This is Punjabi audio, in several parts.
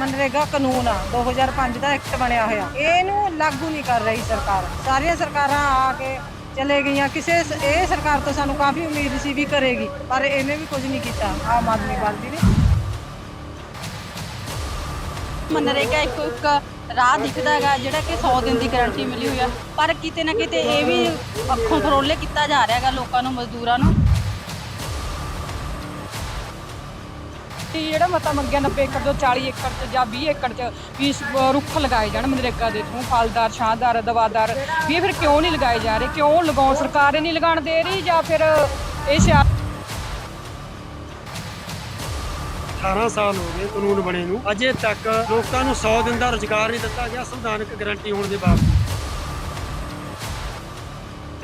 ਮਨਰੇਗਾ ਕਾਨੂੰਨ ਆ 2005 ਦਾ ਐਕਟ ਬਣਿਆ ਹੋਇਆ। ਇਹਨੂੰ ਲਾਗੂ ਨਹੀਂ ਕਰ ਰਹੀ ਸਰਕਾਰ। ਸਾਰੀਆਂ ਸਰਕਾਰਾਂ ਆ ਕੇ ਚਲੇ ਗਈਆਂ। ਕਿਸੇ ਇਹ ਸਰਕਾਰ ਤੋਂ ਸਾਨੂੰ ਕਾਫੀ ਉਮੀਦ ਸੀ ਵੀ ਕਰੇਗੀ, ਪਰ ਇਹਨੇ ਵੀ ਕੁਝ ਨਹੀਂ ਕੀਤਾ। ਆਮ ਆਦਮੀ ਪਾਰਟੀ ਨੇ। ਮਨਰੇਗਾ ਇੱਕ ਇੱਕ ਰਾਹ ਦਿਖਦਾ ਹੈਗਾ, ਜਿਹੜਾ ਕਿ 100 ਦਿਨ ਦੀ ਗਾਰੰਟੀ ਮਿਲੀ ਹੋਈ ਆ। ਪਰ ਕਿਤੇ ਨਾ ਕਿਤੇ ਇਹ ਵੀ ਅੱਖੋਂ ਫਰੋਲੇ ਕੀਤਾ ਜਾ ਰਿਹਾ ਹੈਗਾ ਲੋਕਾਂ ਨੂੰ, ਮਜ਼ਦੂਰਾਂ ਨੂੰ। ਕਿ ਜਿਹੜਾ ਮਤਾ ਮੰਗਿਆ 90 ਏਕੜ ਤੋਂ 40 ਏਕੜ ਚ ਜਾਂ 20 ਏਕੜ ਚ ਵੀ ਰੁੱਖ ਲਗਾਏ ਜਾਣ ਮਨਰੇਗਾ ਦੇ ਥਰੂ ਫਲਦਾਰ ਛਾਂਦਾਰ ਦਵਾਦਾਰ ਵੀ ਇਹ ਫਿਰ ਕਿਉਂ ਨਹੀਂ ਲਗਾਏ ਜਾ ਰਹੇ? ਕਿਉਂ ਲਗਾਉਣ ਸਰਕਾਰ ਹੀ ਨਹੀਂ ਲਗਾਉਣ ਦੇ ਰਹੀ ਜਾਂ ਫਿਰ ਇਹ ਸਿਆ 18 ਸਾਲ ਹੋ ਗਏ ਕਾਨੂੰਨ ਬਣੇ ਨੂੰ। ਅਜੇ ਤੱਕ ਲੋਕਾਂ ਨੂੰ 100 ਦਿਨ ਦਾ ਰੁਜ਼ਗਾਰ ਨਹੀਂ ਦਿੱਤਾ ਗਿਆ ਸੰਵਿਧਾਨਕ ਗਾਰੰਟੀ ਹੋਣ ਦੇ ਬਾਵਜੂਦ।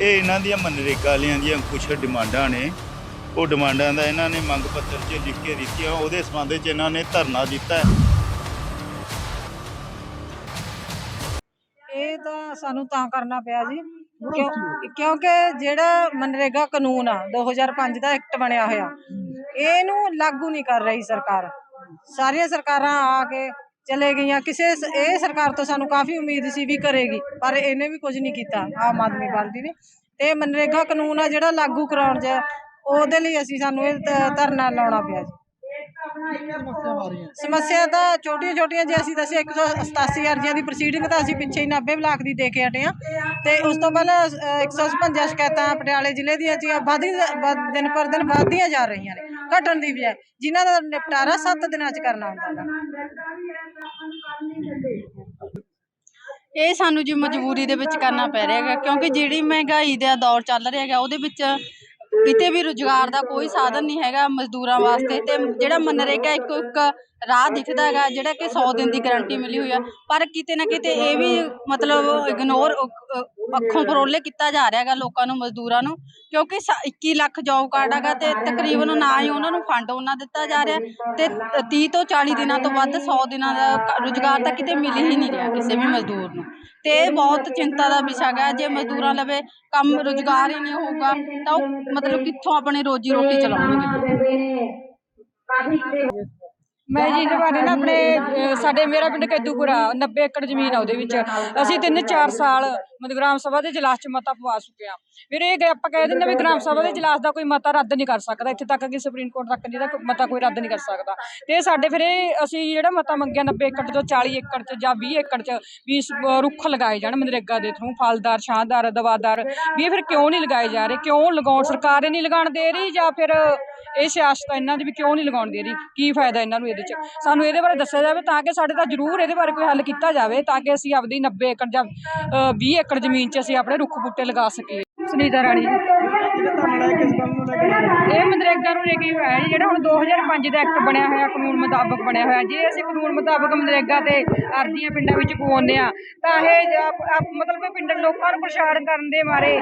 ਇਹ ਇਹਨਾਂ ਦੀਆਂ ਮਨਰੇਗਾ ਵਾਲਿਆਂ ਦੀਆਂ ਕੁਝ ਡਿਮਾਂਡਾਂ ਨੇ। ਉਹ ਡਿਮਾਂਡਾਂ ਦਾ ਇਹਨਾਂ ਨੇ ਮੰਗ ਪੱਤਰ 'ਚ ਲਿਖ ਕੇ ਦਿੱਤੀਆਂ ਉਹਦੇ ਸੰਬੰਧ 'ਚ ਇਹਨਾਂ ਨੇ ਧਰਨਾ ਦਿੱਤਾ ਹੈ। ਇਹ ਤਾਂ ਸਾਨੂੰ ਤਾਂ ਕਰਨਾ ਪਿਆ ਜੀ ਕਿਉਂ- ਕਿਉਂਕਿ ਜਿਹੜਾ ਮਨਰੇਗਾ ਕਾਨੂੰਨ ਆ 2005 ਦਾ ਐਕਟ ਬਣਿਆ ਹੋਇਆ ਇਹਨੂੰ ਲਾਗੂ ਨਹੀਂ ਕਰ ਰਹੀ ਸਰਕਾਰ। ਸਾਰੀਆਂ ਸਰਕਾਰਾਂ ਆ ਕੇ ਚਲੇ ਗਈਆਂ ਕਿਸੇ ਸ- ਇਹ ਸਰਕਾਰ ਤੋਂ ਸਾਨੂੰ ਕਾਫੀ ਉਮੀਦ ਸੀ ਵੀ ਕਰੇਗੀ ਪਰ ਇਹਨੇ ਵੀ ਕੁਝ ਨਹੀਂ ਕੀਤਾ ਆਮ ਆਦਮੀ ਪਾਰਟੀ ਨੇ। ਤੇ ਮਨਰੇਗਾ ਕਾਨੂੰਨ ਆ ਜਿਹੜਾ ਲਾਗੂ ਕਰਾਉਣ ਚ ਉਹਦੇ ਲਈ ਅਸੀਂ ਸਾਨੂੰ ਇਹ ਧ- ਧਰਨਾ ਲਾਉਣਾ ਪਿਆ ਜੀ। ਸਮੱਸਿਆ ਤਾਂ ਛੋਟੀਆਂ ਛੋਟੀਆਂ ਜੇ ਅਸੀਂ ਦੱਸਿਆ 187 ਅਰਜ਼ੀਆਂ ਦੀ ਪ੍ਰੋਸੀਡਿੰਗ ਤਾਂ ਅਸੀਂ ਪਿੱਛੇ ਹੀ 90 ਬਲਾਕ ਦੀ ਦੇ ਕੇ ਹਟੇ ਆ ਤੇ ਉਸ ਤੋਂ ਪਹਿਲਾਂ ਅ, 156 ਸ਼ਿਕਾਇਤਾਂ ਪਟਿਆਲੇ ਜ਼ਿਲ੍ਹੇ ਦੀਆਂ ਸੀ ਵਧੀ ਦਿਨ ਪਰ ਦਿਨ ਵਧਦੀਆਂ ਜਾ ਰਹੀਆਂ ਨੇ ਘਟਣ ਦੀ ਬਜਾਏ ਜਿਨ੍ਹਾਂ ਦਾ ਨਿਪਟਾਰਾ 7 ਦਿਨਾਂ 'ਚ ਕਰਨਾ ਹੁੰਦਾ ਗਾ। ਇਹ ਸਾਨੂੰ ਜੀ ਮਜਬੂਰੀ ਦੇ ਵਿੱਚ ਕਰਨਾ ਪੈ ਰਿਹਾ ਹੈਗਾ ਕਿਉਂਕਿ ਜਿਹੜੀ ਮਹਿੰਗਾਈ ਦਾ ਦੌਰ ਚੱਲ ਰਿਹਾ ਹੈਗਾ ਉਹਦੇ ਵਿੱਚ ਕਿਤੇ ਵੀ ਰੁਜ਼ਗਾਰ ਦਾ ਕੋਈ ਸਾਧਨ ਨਹੀਂ ਹੈਗਾ ਮਜ਼ਦੂਰਾਂ ਵਾਸਤੇ ਤੇ ਜਿਹੜਾ ਮਨਰੇਗਾ ਇੱਕ ਇੱਕ ਰਾਹ ਦਿਖਦਾ ਹੈਗਾ, ਜਿਹੜਾ ਕਿ 100 ਦਿਨ ਦੀ ਗਾਰੰਟੀ ਮਿਲੀ ਹੋਈ ਆ। ਪਰ ਕਿਤੇ ਨਾ ਕਿਤੇ ਇਹ ਵੀ ਮਤਲਬ ਇਗਨੋਰ ਅੱਖੋਂ ਫਰੋਲੇ ਕੀਤਾ ਜਾ ਰਿਹਾ ਹੈਗਾ ਲੋਕਾਂ ਨੂੰ ਮਜ਼ਦੂਰਾਂ ਨੂੰ ਕਿਉਂਕਿ ਸ- 21 ਲੱਖ ਜੌਬ ਕਾਰਡ ਹੈਗਾ ਤੇ ਤਕਰੀਬਨ ਨਾ ਹੀ ਉਹਨਾਂ ਨੂੰ ਫੰਡ ਉਹਨਾਂ ਦਿੱਤਾ ਜਾ ਰਿਹਾ ਤੇ 30 ਤੋਂ 40 ਦਿਨਾਂ ਤੋਂ ਵੱਧ 100 ਦਿਨਾਂ ਦਾ ਕ- ਰੁਜ਼ਗਾਰ ਤਾਂ ਕਿਤੇ ਮਿਲ ਹੀ ਨਹੀਂ ਰਿਹਾ ਕਿਸੇ ਵੀ ਮਜ਼ਦੂਰ ਨੂੰ। ਤੇ ਇਹ ਬਹੁਤ ਚਿੰਤਾ ਦਾ ਵਿਸ਼ਾ ਹੈਗਾ ਜੇ ਮਜ਼ਦੂਰਾਂ ਲਵੇ ਕੰਮ ਰੁਜ਼ਗਾਰ ਹੀ ਨਹੀਂ ਹੋਊਗਾ ਤਾਂ ਉਹ ਮਤਲਬ ਕਿੱਥੋਂ ਆਪਣੀ ਰੋਜੀ ਰੋਟੀ ਚਲਾਉਣਗੇ? ਮੈਂ ਜੀ ਇਹਦੇ ਬਾਰੇ ਨਾ ਆਪਣੇ ਸਾਡੇ ਮੇਰਾ ਪਿੰਡ ਕੈਦੂਪੁਰਾ 90 ਏਕੜ ਜ਼ਮੀਨ ਆ ਉਹਦੇ ਵਿੱਚ। ਅਸੀਂ ਤਿੰਨ ਚਾਰ ਸਾਲ ਮਤਲਬ ਗ੍ਰਾਮ ਸਭਾ ਦੇ ਇਜਲਾਸ 'ਚ ਮਤਾ ਪਵਾ ਚੁੱਕਿਆ ਆ। ਫਿਰ ਇਹ ਗ- ਆਪਾਂ ਕਹਿ ਦਿੰਦੇ ਵੀ ਗ੍ਰਾਮ ਸਭਾ ਦੇ ਇਜਲਾਸ ਦਾ ਕੋਈ ਮਤਾ ਰੱਦ ਨਹੀਂ ਕਰ ਸਕਦਾ। ਇੱਥੇ ਤੱਕ ਕਿ ਸੁਪਰੀਮ ਕੋਰਟ ਤੱਕ ਜਿਹੜਾ ਮਤਾ ਕੋਈ ਰੱਦ ਨਹੀਂ ਕਰ ਸਕਦਾ। ਤੇ ਸਾਡੇ ਫਿਰ ਇਹ ਅਸੀਂ ਜਿਹੜਾ ਮਤਾ ਮੰਗਿਆ 90 ਏਕੜ ਤੋਂ 40 ਏਕੜ 'ਚ ਜਾਂ 20 ਏਕੜ 'ਚ ਵੀ ਇਸ, ਅ, ਰੁੱਖ ਲਗਾਏ ਜਾਣ ਮਨਰੇਗਾ ਦੇ ਥਰੂ ਫਲਦਾਰ ਛਾਂਦਾਰ ਦਵਾਦਾਰ। ਵੀ ਇਹ ਫਿਰ ਕਿਉਂ ਨਹੀਂ ਲਗਾਏ ਜਾ ਰਹੇ? ਕਿਉਂ ਲਗਾਉਣ? ਸਰਕਾਰ ਹੀ ਨਹੀਂ ਲਗਾਉਣ ਦੇ ਰਹੀ ਜਾਂ ਫਿਰ ਇਹ ਸਿਆਸਤ ਇਹਨਾਂ ਦੀ ਵੀ ਕਿਉਂ ਨਹੀਂ ਲਗਾਉਣ ਦੇ ਰਹੀ? ਕੀ ਫਾਇਦਾ ਇਹਨਾਂ ਨੂੰ ਇਹਦੇ 'ਚ? ਸਾਨੂੰ ਇਹਦੇ ਬਾਰੇ ਦੱਸਿਆ ਜਾਵੇ ਤਾਂ ਕਿ ਸਾਡੇ ਤਾਂ ਜ਼ਰੂਰ ਇਹਦੇ ਬਾਰੇ ਕੋਈ ਹੱਲ ਕੀਤਾ ਜਾਵੇ ਤਾਂ ਕਿ ਅਸੀਂ ਆਪਦੀ 90 ਏਕੜ ਜਾਂ ਅ, 20 ਏਕੜ ਜ਼ਮੀਨ 'ਚ ਅਸੀਂ ਆਪਣੇ ਰੁੱਖ ਬੂਟੇ ਲਗਾ ਸਕੀਏ। ਸੁਨੀਤਾ ਰਾਣੀ ਇਹ ਮਨਰੇਗਾ ਨੂੰ ਲੈ ਕੇ ਹੀ ਹੋਇਆ ਜੀ ਜਿਹੜਾ ਹੁਣ 2005 ਦਾ ਐਕਟ ਬਣਿਆ ਹੋਇਆ, ਕਾਨੂੰਨ ਮੁਤਾਬਕ ਬਣਿਆ ਹੋਇਆ। ਜੇ ਅਸੀਂ ਕਾਨੂੰਨ ਮੁਤਾਬਕ ਮਨਰੇਗਾ ਤੇ ਅਰਜ਼ੀਆਂ ਪਿੰਡਾਂ ਵਿੱਚ ਪਵਾਉਂਦੇ ਆ ਤਾਂ ਇਹ ਮਤਲਬ ਪਿੰਡ ਲੋਕਾਂ ਨੂੰ ਪਰੇਸ਼ਾਨ ਕਰਨ ਦੇ ਮਾਰੇ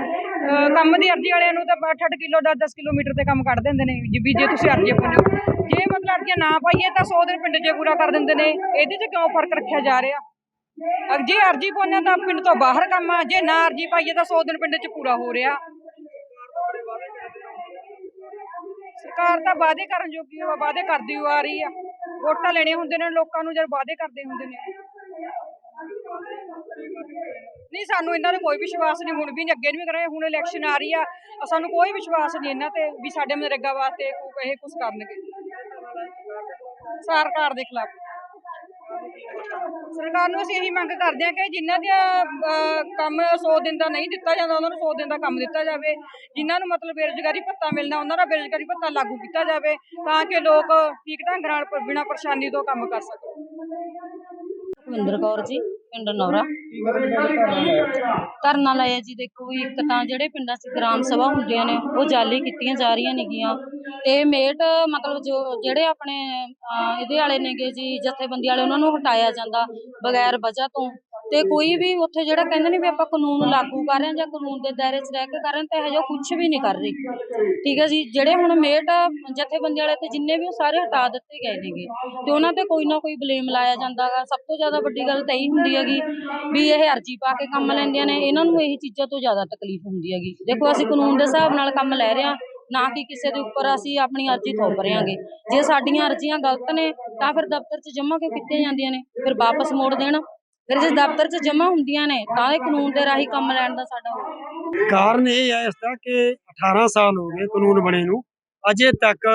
ਕੰਮ ਦੀ ਅਰਜ਼ੀ ਵਾਲਿਆਂ ਨੂੰ ਤਾਂ 8-8 ਕਿਲੋ 10-10 ਕਿਲੋਮੀਟਰ ਤੇ ਕੰਮ ਕੱਢ ਦਿੰਦੇ ਨੇ ਜੀ, ਵੀ ਜੇ ਤੁਸੀਂ ਅਰਜ਼ੀ ਪਾਉਂਦੇ ਹੋ। ਜੇ ਮਤਲਬ ਅਰਜ਼ੀਆਂ ਨਾ ਪਾਈਏ ਤਾਂ 100 ਦਿਨ ਪਿੰਡ 'ਚ ਪੂਰਾ ਕਰ ਦਿੰਦੇ ਨੇ। ਇਹਦੇ 'ਚ ਕਿਉਂ ਫ਼ਰਕ ਰੱਖਿਆ ਜਾ ਰਿਹਾ? ਜੇ ਅਰਜੀ ਪਾਉਂਦੇ ਤਾਂ ਪਿੰਡ ਤੋਂ ਬਾਹਰ ਕੰਮ ਆ। ਜੇ ਨਾ ਅਰਜੀ ਪਾਈਏ ਤਾਂ 100 ਦਿਨ ਪਿੰਡ 'ਚ ਪੂਰਾ ਹੋ ਰਿਹਾ। ਸਰਕਾਰ ਤਾਂ ਵਾਅਦੇ ਕਰਨ ਜੋਗੀ ਆ, ਵਾਅਦੇ ਕਰਦੀ ਆ ਰਹੀ ਆ। ਵੋਟਾਂ ਲੈਣੇ ਹੁੰਦੇ ਨੇ, ਲੋਕਾਂ ਨੂੰ ਜਦ ਵਾਅਦੇ ਕਰਦੇ ਹੁੰਦੇ ਨੇ। ਨਹੀਂ, ਸਾਨੂੰ ਇਹਨਾਂ ਤੇ ਕੋਈ ਵਿਸ਼ਵਾਸ ਨਹੀਂ, ਹੁਣ ਵੀ ਨਹੀਂ ਅੱਗੇ ਨਹੀਂ ਕਰਾਂਗੇ, ਹੁਣ ਇਲੈਕਸ਼ਨ ਆ ਰਹੀ ਆ। ਸਾਨੂੰ ਕੋਈ ਵਿਸ਼ਵਾਸ ਨਹੀਂ ਇਹਨਾਂ ਤੇ ਵੀ ਸਾਡੇ ਮਨਰੇਗਾ ਵਾਸਤੇ ਕੋਈ ਇਹ ਕੁਝ ਕਰਨਗੇ। ਸਰਕਾਰ ਦੇ ਖਿਲਾਫ। ਸਰਕਾਰ ਨੂੰ ਅਸੀਂ ਇਹੀ ਮੰਗ ਕਰਦੇ ਹਾਂ ਕਿ ਜਿਨ੍ਹਾਂ ਦੀਆਂ ਕੰਮ 100 ਦਿਨ ਦਾ ਨਹੀਂ ਦਿੱਤਾ ਜਾਂਦਾ, ਉਹਨਾਂ ਨੂੰ 100 ਦਿਨ ਦਾ ਕੰਮ ਦਿੱਤਾ ਜਾਵੇ। ਜਿਨ੍ਹਾਂ ਨੂੰ ਮਤਲਬ ਬੇਰੁਜ਼ਗਾਰੀ ਭੱਤਾ ਮਿਲਣਾ, ਉਹਨਾਂ ਦਾ ਬੇਰੁਜ਼ਗਾਰੀ ਭੱਤਾ ਲਾਗੂ ਕੀਤਾ ਜਾਵੇ ਤਾਂ ਕਿ ਲੋਕ ਠੀਕ ਢੰਗ ਨਾਲ ਬਿਨਾਂ ਪਰੇਸ਼ਾਨੀ ਤੋਂ ਕੰਮ ਕਰ ਸਕਣ। ਸੁਖਵਿੰਦਰ ਕੌਰ ਜੀ। ਪਿੰਡ ਨੌਰਾ। ਧਰਨਾ ਲਾਇਆ ਜੀ ਦੇਖੋ ਵੀ ਇੱਕ ਤਾਂ ਜਿਹੜੇ ਪਿੰਡਾਂ 'ਚ ਗ੍ਰਾਮ ਸਭਾ ਹੁੰਦੀਆਂ ਨੇ ਉਹ ਜਾਲੀ ਕੀਤੀਆਂ ਜਾ ਰਹੀਆਂ ਨੇਗੀਆਂ। ਤੇ ਮੇਟ ਮਤਲਬ ਜੋ ਜਿਹੜੇ ਆਪਣੇ ਅਹ, ਇਹਦੇ ਵਾਲੇ ਨੇਗੇ ਜੀ ਜਥੇਬੰਦੀ ਵਾਲੇ ਉਹਨਾਂ ਨੂੰ ਹਟਾਇਆ ਜਾਂਦਾ ਬਗੈਰ ਵਜ੍ਹਾ ਤੋਂ। ਤੇ ਕੋਈ ਵੀ ਉੱਥੇ ਜਿਹੜਾ ਕਹਿੰਦੇ ਨੇ ਵੀ ਆਪਾਂ ਕਾਨੂੰਨ ਲਾਗੂ ਕਰ ਰਹੇ ਹਾਂ ਜਾਂ ਕਾਨੂੰਨ ਦੇ ਦਾਇਰੇ 'ਚ ਰਹਿ ਕੇ ਕਰ ਰਹੇ ਤਾਂ ਇਹੋ ਜਿਹਾ ਕੁਝ ਵੀ ਨਹੀਂ ਕਰ ਰਹੀ। ਠੀਕ ਹੈ ਜੀ, ਜਿਹੜੇ ਹੁਣ ਮੇਟ ਜਥੇਬੰਦੀ ਵਾਲੇ ਤੇ ਜਿੰਨੇ ਵੀ ਉਹ ਸਾਰੇ ਹਟਾ ਦਿੱਤੇ ਗਏ ਨੇਗੇ, ਤੇ ਉਹਨਾਂ ਤੇ ਕੋਈ ਨਾ ਕੋਈ ਬਲੇਮ ਲਾਇਆ ਜਾਂਦਾ ਗਾ। ਸਭ ਤੋਂ ਜ਼ਿਆਦਾ ਵੱਡੀ ਗੱਲ ਤਾਂ ਇਹੀ ਹੁੰਦੀ ਹੈਗੀ ਵੀ ਇਹ ਅਰਜੀ ਪਾ ਕੇ ਕੰਮ ਲੈਂਦੀਆਂ ਨੇ, ਇਹਨਾਂ ਨੂੰ ਇਹੀ ਚੀਜ਼ਾਂ ਤੋਂ ਜ਼ਿਆਦਾ ਤਕਲੀਫ ਹੁੰਦੀ ਹੈਗੀ। ਦੇਖੋ, ਅਸੀਂ ਕਾਨੂੰਨ ਦੇ ਹਿਸਾਬ ਨਾਲ ਕੰਮ ਲੈ ਰਹੇ ਹਾਂ, ਨਾ ਕਿ ਕਿਸੇ ਦੇ ਉੱਪਰ ਅਸੀਂ ਆਪਣੀ ਅਰਜ਼ੀ ਥੋਪ ਰਹੇ ਹਾਂਗੇ। ਜੇ ਸਾਡੀਆਂ ਅਰਜ਼ੀਆਂ ਗਲਤ ਨੇ, ਤਾਂ ਫਿਰ ਦਫ਼ਤਰ 'ਚ ਜਮ੍ਹਾਂ ਕਿਉਂ ਕੀਤੀਆਂ ਜਾਂਦੀਆਂ ਨੇ? ਫਿਰ ਵਾਪਸ ਮੋੜ ਦੇਣ। ਫਿਰ ਜੇ ਦਫ਼ਤਰ 'ਚ ਜਮ੍ਹਾਂ ਹੁੰਦੀਆਂ ਨੇ, ਤਾਂ ਇਹ ਕਾਨੂੰਨ ਦੇ ਰਾਹੀਂ ਕੰਮ ਲੈਣ ਦਾ ਸਾਡਾ ਉਹ। ਕਾਰਨ ਇਹ ਹੈ ਇਸ ਦਾ ਕਿ 18 ਸਾਲ ਹੋ ਗਏ ਕਾਨੂੰਨ ਬਣੇ ਨੂੰ। ਅਜੇ ਤੱਕ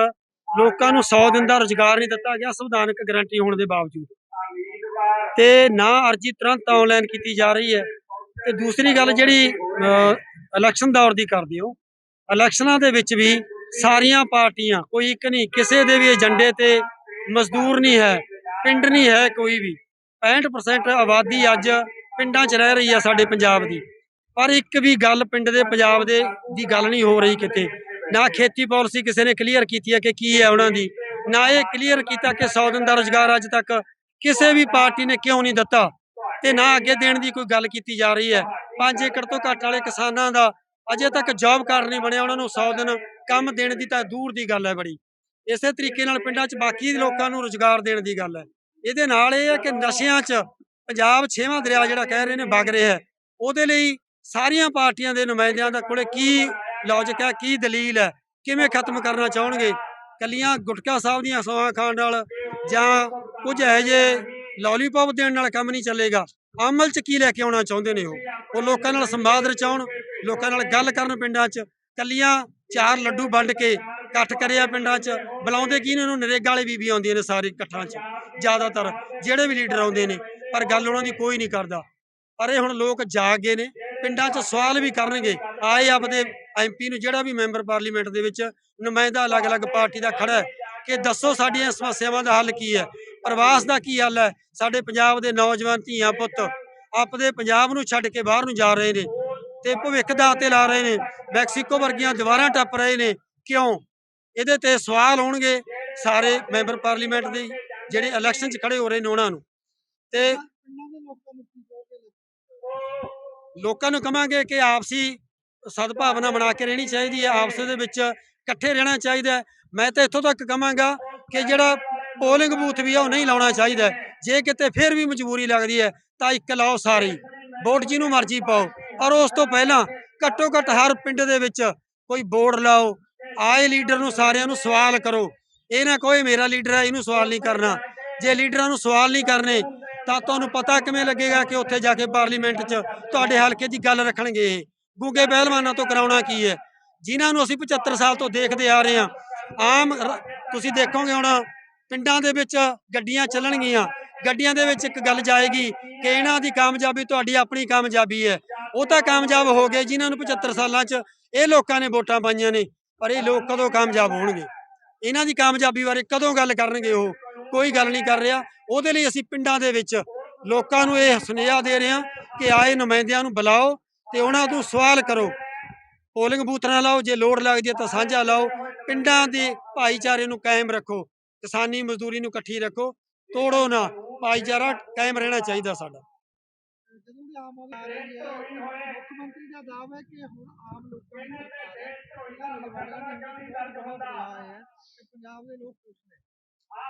ਲੋਕਾਂ ਨੂੰ 100 ਦਿਨ ਦਾ ਰੁਜ਼ਗਾਰ ਨਹੀਂ ਦਿੱਤਾ ਗਿਆ, ਸੰਵਿਧਾਨਕ ਗਾਰੰਟੀ ਹੋਣ ਦੇ ਬਾਵਜੂਦ। ਤੇ ਨਾ ਅਰਜ਼ੀ ਤੁਰੰਤ ਆਨਲਾਈਨ ਕੀਤੀ ਜਾ ਰਹੀ ਹੈ। ਤੇ ਦੂਸਰੀ ਗੱਲ ਜਿਹੜੀ ਇਲੈਕਸ਼ਨ ਦੌਰ ਦੀ ਕਰਦੇ ਹੋ। ਇਲੈਕਸ਼ਨਾਂ ਦੇ ਵਿੱਚ ਵੀ ਸਾਰੀਆਂ ਪਾਰਟੀਆਂ, ਕੋਈ ਇੱਕ ਨਹੀਂ, ਕਿਸੇ ਦੇ ਵੀ ਏਜੰਡੇ ਤੇ ਮਜ਼ਦੂਰ ਨਹੀਂ ਹੈ, ਪਿੰਡ ਨਹੀਂ ਹੈ ਕੋਈ ਵੀ। 65% ਆਬਾਦੀ ਅੱਜ ਪਿੰਡਾਂ 'ਚ ਰਹਿ ਰਹੀ ਹੈ ਸਾਡੇ ਪੰਜਾਬ ਦੀ। ਪਰ ਇੱਕ ਵੀ ਗੱਲ ਪਿੰਡ ਦੇ ਪੰਜਾਬ ਦੇ ਦੀ ਗੱਲ ਨਹੀਂ ਹੋ ਰਹੀ ਕਿਤੇ। ਨਾ ਖੇਤੀ ਪਾਲਿਸੀ ਕਿਸੇ ਨੇ ਕਲੀਅਰ ਕੀਤੀ ਹੈ ਕਿ ਕੀ ਹੈ ਉਹਨਾਂ ਦੀ। ਨਾ ਇਹ ਕਲੀਅਰ ਕੀਤਾ ਕਿ 100 ਦਿਨ ਦਾ ਰੁਜ਼ਗਾਰ ਅੱਜ ਤੱਕ ਕਿਸੇ ਵੀ ਪਾਰਟੀ ਨੇ ਕਿਉਂ ਨਹੀਂ ਦਿੱਤਾ। ਤੇ ਨਾ ਅੱਗੇ ਦੇਣ ਦੀ ਕੋਈ ਗੱਲ ਕੀਤੀ ਜਾ ਰਹੀ ਹੈ। 5 ਏਕੜ ਤੋਂ ਘੱਟ ਵਾਲੇ ਕਿਸਾਨਾਂ ਦਾ ਅਜੇ ਤੱਕ ਜੌਬ ਕਾਰਡ ਨਹੀਂ ਬਣਿਆ। ਉਹਨਾਂ ਨੂੰ 100 ਦਿਨ ਕੰਮ ਦੇਣ ਦੀ ਤਾਂ ਦੂਰ ਦੀ ਗੱਲ ਹੈ ਬੜੀ। ਇਸੇ ਤਰੀਕੇ ਨਾਲ ਪਿੰਡਾਂ 'ਚ ਬਾਕੀ ਲੋਕਾਂ ਨੂੰ ਰੁਜ਼ਗਾਰ ਦੇਣ ਦੀ ਗੱਲ ਹੈ। ਇਹਦੇ ਨਾਲ ਇਹ ਹੈ ਕਿ ਨਸ਼ਿਆਂ 'ਚ ਪੰਜਾਬ ਛੇਵਾਂ ਦਰਿਆ ਜਿਹੜਾ ਕਹਿ ਰਹੇ ਨੇ ਵਗ ਰਿਹਾ ਹੈ, ਉਹਦੇ ਲਈ ਸਾਰੀਆਂ ਪਾਰਟੀਆਂ ਦੇ ਨੁਮਾਇੰਦਿਆਂ ਦਾ ਕੋਲੇ ਕੀ ਲੌਜਿਕ ਹੈ, ਕੀ ਦਲੀਲ ਹੈ, ਕਿਵੇਂ ਖਤਮ ਕਰਨਾ ਚਾਹਣਗੇ? ਕੱਲੀਆਂ ਗੁਟਕਾ ਸਾਹਿਬ ਦੀਆਂ ਸੌਹਾਂ ਖਾਣ ਨਾਲ ਜਾਂ ਕੁਝ ਇਹੋ ਜਿਹੇ ਲੋਲੀਪੌਪ ਦੇਣ ਨਾਲ ਕੰਮ ਨਹੀਂ ਚੱਲੇਗਾ? ਅਮਲ 'ਚ ਕੀ ਲੈ ਕੇ ਆਉਣਾ ਚਾਹੁੰਦੇ ਨੇ ਉਹ? ਉਹ ਲੋਕਾਂ ਨਾਲ ਸੰਵਾਦ ਰਚਾਉਣ, ਲੋਕਾਂ ਨਾਲ ਗੱਲ ਕਰਨ ਪਿੰਡਾਂ 'ਚ, ਕੱਲੀਆਂ ਚਾਰ ਲੱਡੂ ਵੰਡ ਕੇ ਇਕੱਠ ਕਰਿਆ ਪਿੰਡਾਂ 'ਚ। ਬੁਲਾਉਂਦੇ ਕੀ ਨੇ ਉਹਨੂੰ? ਨਰੇਗਾ ਵਾਲੇ ਬੀਬੀ ਆਉਂਦੀਆਂ ਨੇ ਸਾਰੇ ਇਕੱਠਾਂ 'ਚ। ਜ਼ਿਆਦਾਤਰ ਜਿਹੜੇ ਵੀ ਲੀਡਰ ਆਉਂਦੇ ਨੇ, ਪਰ ਗੱਲ ਉਹਨਾਂ ਦੀ ਕੋਈ ਨਹੀਂ ਕਰਦਾ। ਪਰ ਇਹ ਹੁਣ ਲੋਕ ਜਾਗ ਗਏ ਨੇ। ਪਿੰਡਾਂ 'ਚ ਸਵਾਲ ਵੀ ਕਰਨਗੇ। ਆਏ ਆਪਦੇ ਐਮਪੀ ਨੂੰ, ਜਿਹੜਾ ਵੀ ਮੈਂਬਰ ਪਾਰਲੀਮੈਂਟ ਦੇ ਵਿੱਚ ਨੁਮਾਇੰਦਾ ਅਲੱਗ-ਅਲੱਗ ਪਾਰਟੀ ਦਾ ਖੜਾ ਕਿ ਦੱਸੋ ਸਾਡੀਆਂ ਸਮੱਸਿਆਵਾਂ ਦਾ ਹੱਲ ਕੀ ਹੈ? ਪ੍ਰਵਾਸ ਦਾ ਕੀ ਹੱਲ ਹੈ? ਸਾਡੇ ਪੰਜਾਬ ਦੇ ਨੌਜਵਾਨ ਧੀਆਂ ਪੁੱਤ ਆਪਦੇ ਪੰਜਾਬ ਨੂੰ ਛੱਡ ਕੇ ਬਾਹਰ ਨੂੰ ਜਾ ਰਹੇ ਨੇ ਤੇ ਭਵਿੱਖ ਦਾ ਤੇ ਲਾ ਰਹੇ ਨੇ। ਮੈਕਸੀਕੋ ਵਰਗੀਆਂ ਦੀਵਾਰਾਂ ਟੱਪ ਰਹੇ ਨੇ। ਕਿਉਂ? ਇਹਦੇ ਤੇ ਸਵਾਲ ਹੋਣਗੇ ਸਾਰੇ ਮੈਂਬਰ ਪਾਰਲੀਮੈਂਟ ਦੇ ਜਿਹੜੇ ਇਲੈਕਸ਼ਨ 'ਚ ਖੜੇ ਹੋ ਰਹੇ ਨੇ ਉਹਨਾਂ ਨੂੰ। ਤੇ ਲੋਕਾਂ ਨੂੰ ਕਹਾਂਗੇ ਕਿ ਆਪਸੀ ਸਦਭਾਵਨਾ ਬਣਾ ਕੇ ਰਹਿਣੀ ਚਾਹੀਦੀ ਹੈ, ਆਪਸ ਦੇ ਵਿੱਚ ਇਕੱਠੇ ਰਹਿਣਾ ਚਾਹੀਦਾ ਮੈਂ ਤਾਂ ਇੱਥੋਂ ਤੱਕ ਕਹਾਂਗਾ ਕਿ ਜਿਹੜਾ ਪੋਲਿੰਗ ਬੂਥ ਵੀ ਆ, ਉਹ ਨਹੀਂ ਲਾਉਣਾ ਚਾਹੀਦਾ। ਜੇ ਕਿਤੇ ਫਿਰ ਵੀ ਮਜਬੂਰੀ ਲੱਗਦੀ ਹੈ, ਤਾਂ ਇੱਕ ਲਾਓ ਸਾਰੀ। ਵੋਟ ਜਿਹਨੂੰ ਮਰਜ਼ੀ ਪਾਓ। ਔਰ ਉਸ ਤੋਂ ਪਹਿਲਾਂ ਘੱਟੋ ਘੱਟ ਹਰ ਪਿੰਡ ਦੇ ਵਿੱਚ ਕੋਈ ਬੋਰਡ ਲਾਓ ਆਏ ਲੀਡਰ ਨੂੰ ਸਾਰਿਆਂ ਨੂੰ ਸਵਾਲ ਕਰੋ। ਇਹ ਨਾ ਕੋਈ ਮੇਰਾ ਲੀਡਰ ਹੈ ਇਹਨੂੰ ਸਵਾਲ ਨਹੀਂ ਕਰਨਾ। ਜੇ ਲੀਡਰਾਂ ਨੂੰ ਸਵਾਲ ਨਹੀਂ ਕਰਨੇ, ਤਾਂ ਤੁਹਾਨੂੰ ਪਤਾ ਕਿਵੇਂ ਲੱਗੇਗਾ ਕਿ ਉੱਥੇ ਜਾ ਕੇ ਪਾਰਲੀਮੈਂਟ 'ਚ ਤੁਹਾਡੇ ਹਲਕੇ ਦੀ ਗੱਲ ਰੱਖਣਗੇ ਇਹ। ਗੁੱਗੇ ਪਹਿਲਵਾਨਾਂ ਤੋਂ ਕਰਾਉਣਾ ਕੀ ਹੈ? ਜਿਨ੍ਹਾਂ ਨੂੰ ਅਸੀਂ 75 ਸਾਲ ਤੋਂ ਦੇਖਦੇ ਆ ਰਹੇ ਹਾਂ, ਆਮ ਤੁਸੀਂ ਦੇਖੋਗੇ ਹੁਣ, ਪਿੰਡਾਂ ਦੇ ਵਿੱਚ ਗੱਡੀਆਂ ਚੱਲਣਗੀਆਂ। ਗੱਡੀਆਂ ਦੇ ਵਿੱਚ ਇੱਕ ਗੱਲ ਜਾਏਗੀ ਕਿ ਇਹਨਾਂ ਦੀ ਕਾਮਯਾਬੀ ਤੁਹਾਡੀ ਆਪਣੀ ਕਾਮਯਾਬੀ ਹੈ। ਉਹ ਤਾਂ ਕਾਮਯਾਬ ਹੋ ਗਏ ਜਿਨ੍ਹਾਂ ਨੂੰ 75 ਸਾਲਾਂ 'ਚ ਇਹ ਲੋਕਾਂ ਨੇ ਵੋਟਾਂ ਪਾਈਆਂ ਨੇ। ਪਰ ਇਹ ਲੋਕ ਕਦੋਂ ਕਾਮਯਾਬ ਹੋਣਗੇ? ਇਹਨਾਂ ਦੀ ਕਾਮਯਾਬੀ ਬਾਰੇ ਕਦੋਂ ਗੱਲ ਕਰਨਗੇ ਉਹ? ਕੋਈ ਗੱਲ ਨਹੀਂ ਕਰ ਰਿਹਾ। ਉਹਦੇ ਲਈ ਅਸੀਂ ਪਿੰਡਾਂ ਦੇ ਵਿੱਚ ਲੋਕਾਂ ਨੂੰ ਇਹ ਸੁਨੇਹਾ ਦੇ ਰਹੇ ਹਾਂ ਕਿ ਆਏ ਨੁਮਾਇੰਦਿਆਂ ਨੂੰ ਬੁਲਾਓ ਤੇ ਉਹਨਾਂ ਤੋਂ ਸਵਾਲ ਕਰੋ। ਪੋਲਿੰਗ ਬੂਥ ਨਾ ਲਾਓ, ਜੇ ਲੋੜ ਲੱਗਦੀ ਹੈ ਤਾਂ ਸਾਂਝਾ ਲਾਓ। ਪਿੰਡਾਂ ਦੇ ਭਾਈਚਾਰੇ ਨੂੰ ਕਾਇਮ ਰੱਖੋ। ਕਿਸਾਨੀ ਮਜ਼ਦੂਰੀ ਨੂੰ ਇਕੱਠੀ ਰੱਖੋ। ਤੋੜੋ ਨਾ। ਭਾਈਚਾਰਾ ਕਾਇਮ ਰਹਿਣਾ ਚਾਹੀਦਾ ਸਾਡਾ। ਆਮ ਆਦਮੀ ਆ ਰਹੀ ਹੈ ਮੁੱਖ ਮੰਤਰੀ ਦਾ ਦਾਅਵਾ ਹੈ ਕਿ ਹੁਣ ਆਮ ਲੋਕਾਂ ਦੀ ਸਰਕਾਰ ਹੈ। ਇਹਨਾਂ ਲੜਵਾਈਆਂ ਦੀ ਬਹੁਤ ਬਹੁਤ ਬੁਲਾਇਆ ਹੈ। ਤੇ ਪੰਜਾਬ ਦੇ ਲੋਕ ਖੁਸ਼ ਨੇ।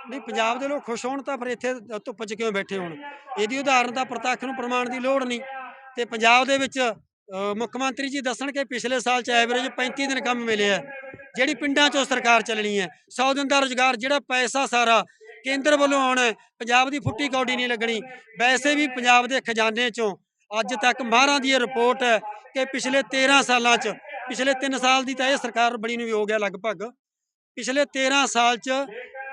ਨਹੀਂ ਪੰਜਾਬ ਦੇ ਲੋਕ ਖੁਸ਼ ਹੋਣ ਤਾਂ ਫਿਰ ਇੱਥੇ ਧੁੱਪ 'ਚ ਕਿਉਂ ਬੈਠੇ ਹੋਣ? ਇਹਦੀ ਉਦਾਹਰਨ ਤਾਂ ਪ੍ਰਤੱਖ ਨੂੰ ਪ੍ਰਮਾਣ ਦੀ ਲੋੜ ਨਹੀਂ। ਤੇ ਪੰਜਾਬ ਦੇ ਵਿੱਚ ਮੁੱਖ ਮੰਤਰੀ ਜੀ ਦੱਸਣ ਕਿ ਪਿਛਲੇ ਸਾਲ 'ਚ ਐਵਰੇਜ 35 ਦਿਨ ਕੰਮ ਮਿਲਿਆ। ਜਿਹੜੀ ਪਿੰਡਾਂ 'ਚੋਂ ਸਰਕਾਰ ਚੱਲਣੀ ਹੈ 100 ਦਿਨ ਦਾ ਰੁਜ਼ਗਾਰ ਜਿਹੜਾ ਪੈਸਾ ਸਾਰਾ ਕੇਂਦਰ ਵੱਲੋਂ ਆਉਣਾ ਪੰਜਾਬ ਦੀ ਫੁੱਟੀ ਕੌਡੀ ਨਹੀਂ ਲੱਗਣੀ। ਵੈਸੇ ਵੀ ਪੰਜਾਬ ਦੇ ਖਜ਼ਾਨੇ 'ਚੋਂ ਅੱਜ ਤੱਕ ਮਾਹਰਾਂ ਦੀ ਇਹ ਰਿਪੋਰਟ ਹੈ ਕਿ ਪਿਛਲੇ 13 ਸਾਲਾਂ 'ਚ, ਪਿਛਲੇ 3 ਸਾਲ ਦੀ ਤਾਂ ਇਹ ਸਰਕਾਰ ਬਣੀ ਨੂੰ ਵੀ ਹੋ ਗਿਆ ਲਗਭਗ। ਪਿਛਲੇ 13 ਸਾਲ 'ਚ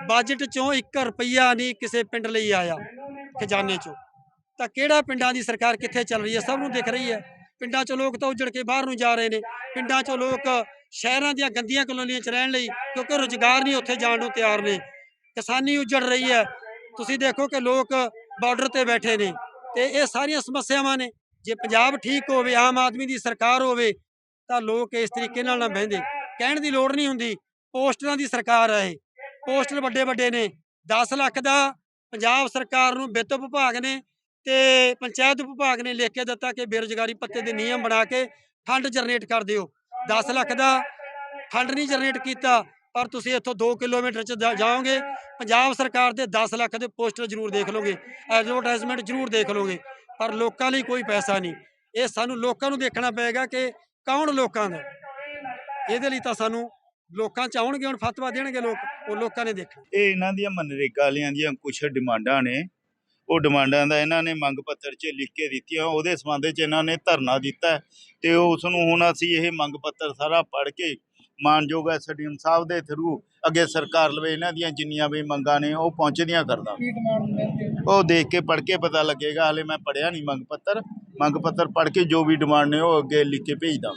ਬਜਟ 'ਚੋਂ 1 ਰੁਪਈਆ ਨਹੀਂ ਕਿਸੇ ਪਿੰਡ ਲਈ ਆਇਆ, ਖਜ਼ਾਨੇ 'ਚੋਂ। ਤਾਂ ਕਿਹੜਾ ਪਿੰਡਾਂ ਦੀ ਸਰਕਾਰ ਕਿੱਥੇ ਚੱਲ ਰਹੀ ਹੈ? ਸਭ ਨੂੰ ਦਿਖ ਰਹੀ ਹੈ। ਪਿੰਡਾਂ 'ਚੋਂ ਲੋਕ ਤਾਂ ਉੱਜੜ ਕੇ ਬਾਹਰ ਨੂੰ ਜਾ ਰਹੇ ਨੇ। ਪਿੰਡਾਂ 'ਚੋਂ ਲੋਕ ਸ਼ਹਿਰਾਂ ਦੀਆਂ ਗੰਦੀਆਂ ਕਲੋਨੀਆਂ 'ਚ ਰਹਿਣ ਲਈ ਕਿਉਂਕਿ ਰੁਜ਼ਗਾਰ ਨਹੀਂ ਉੱਥੇ ਜਾਣ ਨੂੰ ਤਿਆਰ ਨੇ। ਕਿਸਾਨੀ ਉੱਜੜ ਰਹੀ ਹੈ। ਤੁਸੀਂ ਦੇਖੋ ਕਿ ਲੋਕ ਬਾਰਡਰ ਤੇ ਬੈਠੇ ਨੇ। ਤੇ ਇਹ ਸਾਰੀਆਂ ਸਮੱਸਿਆਵਾਂ ਨੇ। ਜੇ ਪੰਜਾਬ ਠੀਕ ਹੋਵੇ, ਆਮ ਆਦਮੀ ਦੀ ਸਰਕਾਰ ਹੋਵੇ, ਤਾਂ ਲੋਕ ਇਸ ਤਰੀਕੇ ਨਾਲ ਨਾ ਬਹਿੰਦੇ। ਕਹਿਣ ਦੀ ਲੋੜ ਨਹੀਂ ਹੁੰਦੀ, ਪੋਸਟਰਾਂ ਦੀ ਸਰਕਾਰ ਹੈ ਇਹ। ਪੋਸਟਰ ਵੱਡੇ ਵੱਡੇ ਨੇ। 10 ਲੱਖ ਦਾ ਪੰਜਾਬ ਸਰਕਾਰ ਨੂੰ ਵਿੱਤ ਵਿਭਾਗ ਨੇ ਤੇ ਪੰਚਾਇਤ ਵਿਭਾਗ ਨੇ ਲਿਖ ਕੇ ਦਿੱਤਾ ਕਿ ਬੇਰੁਜ਼ਗਾਰੀ ਪੱਤੇ ਦੇ ਨਿਯਮ ਬਣਾ ਕੇ ਫੰਡ ਜਨਰੇਟ ਕਰ ਦਿਓ। 10 ਲੱਖ ਦਾ ਫੰਡ ਨਹੀਂ ਜਨਰੇਟ ਕੀਤਾ। ਪਰ ਤੁਸੀਂ ਇੱਥੋਂ 2 ਕਿਲੋਮੀਟਰ ਚ ਜਾ- ਜਾਓਗੇ, ਪੰਜਾਬ ਸਰਕਾਰ ਦੇ 10 ਲੱਖ ਦੇ ਪੋਸਟਰ ਜ਼ਰੂਰ ਦੇਖ ਲਓਗੇ ਐਡਵਰਟਾਈਜ਼ਮੈਂਟ ਜ਼ਰੂਰ ਦੇਖ ਲਓਗੇ, ਪਰ ਲੋਕਾਂ ਲਈ ਕੋਈ ਪੈਸਾ ਨਹੀਂ। ਇਹ ਸਾਨੂੰ ਲੋਕਾਂ ਨੂੰ ਦੇਖਣਾ ਪਏਗਾ ਕਿ ਕੌਣ ਲੋਕਾਂ ਦਾ। ਇਹਦੇ ਲਈ ਤਾਂ ਸਾਨੂੰ ਲੋਕਾਂ ਚ ਆਉਣਗੇ, ਹੁਣ ਫਤਵਾ ਦੇਣਗੇ ਲੋਕ, ਉਹ ਲੋਕਾਂ ਨੇ ਦੇਖਣਾ। ਇਹ ਇਹਨਾਂ ਦੀਆਂ ਮਨਰੇਗਾ ਵਾਲਿਆਂ ਦੀਆਂ ਕੁਝ ਡਿਮਾਂਡਾਂ ਨੇ। ਉਹ ਡਿਮਾਂਡਾਂ ਦਾ ਇਹਨਾਂ ਨੇ ਮੰਗ ਪੱਤਰ 'ਚ ਲਿਖ ਕੇ ਦਿੱਤੀਆਂ, ਉਹਦੇ ਸੰਬੰਧ 'ਚ ਇਹਨਾਂ ਨੇ ਧਰਨਾ ਦਿੱਤਾ ਹੈ ਤੇ ਉਸ ਨੂੰ ਹੁਣ ਅਸੀਂ ਇਹ ਮੰਗ ਪੱਤਰ ਸਾਰਾ ਪੜ੍ਹ ਕੇ ਮਾਨਯੋਗ ਐਸਡੀਐਮ ਸਾਹਿਬ ਦੇ ਥਰੂ ਅੱਗੇ ਸਰਕਾਰ ਲਵੇ ਇਹਨਾਂ ਦੀਆਂ ਜਿੰਨੀਆਂ ਵੀ ਮੰਗਾਂ ਨੇ ਉਹ ਪਹੁੰਚਦੀਆਂ ਕਰਦਾ? ਉਹ ਦੇਖ ਕੇ ਪੜ੍ਹ ਕੇ ਪਤਾ ਲੱਗੇਗਾ ਹਾਲੇ ਮੈਂ ਪੜ੍ਹਿਆ ਨਹੀਂ ਮੰਗ ਪੱਤਰ। ਮੰਗ ਪੱਤਰ ਪੜ੍ਹ ਕੇ ਜੋ ਵੀ ਡਿਮਾਂਡ ਨੇ ਉਹ ਅੱਗੇ ਲਿਖ ਕੇ ਭੇਜਦਾ।